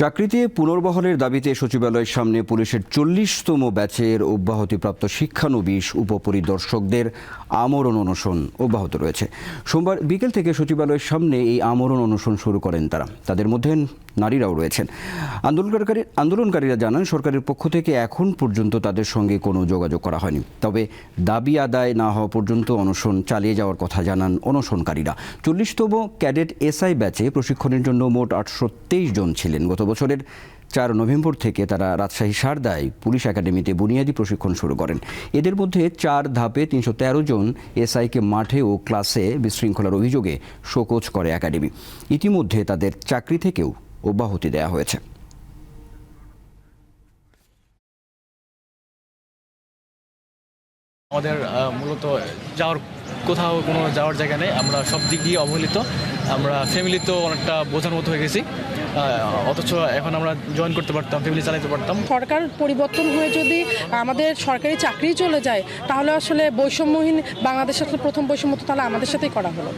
চাকরিতে পুনর্বহলের দাবিতে সচিবালয়ের সামনে পুলিশের চল্লিশতম ব্যাচের অব্যাহতিপ্রাপ্ত শিক্ষানবিশ উপপরিদর্শকদের আমরণ অনশন অব্যাহত রয়েছে। সোমবার বিকেল থেকে সচিবালয়ের সামনে এই আমরণ অনশন শুরু করেন তারা। তাদের মধ্যে নারীরাও রয়েছেন। আন্দোলনকারী আন্দোলনকারীরা জানান, সরকারের পক্ষ থেকে এখন পর্যন্ত তাদের সঙ্গে কোনো যোগাযোগ করা হয়নি। তবে দাবি আদায় না হওয়া পর্যন্ত অনশন চালিয়ে যাওয়ার কথা জানান অনশনকারীরা। চল্লিশতম ক্যাডেট এসআই ব্যাচে প্রশিক্ষণের জন্য মোট আটশো তেইশ জন ছিলেন। গত বছরের চার নভেম্বর থেকে তারা রাজশাহী সারদায় পুলিশ একাডেমিতে বুনিয়াদী প্রশিক্ষণ শুরু করেন। এদের মধ্যে চার ধাপে তিনশো তেরো জন এসআইকে মাঠে ও ক্লাসে বিশৃঙ্খলার অভিযোগে শোকজ করে একাডেমি। ইতিমধ্যে তাদের চাকরি থেকেও অব্যাহতি দেওয়া হয়েছে। আমাদের মূলত যাওয়ার কোথাও কোনো যাওয়ার জায়গা নেই। আমরা সব দিক দিয়ে অবহেলিত। আমরা ফ্যামিলি তো অনেকটা বোঝার মতো হয়ে গেছি। অথচ এখন আমরা জয়েন করতে পারতাম ফ্যামিলি চালাতে পারতাম। সরকার পরিবর্তন হয়ে যদি আমাদের সরকারি চাকরি চলে যায়, তাহলে আসলে বৈষম্যহীন বাংলাদেশের প্রথম বৈষম্য তো তাহলে আমাদের সাথেই করা হলো।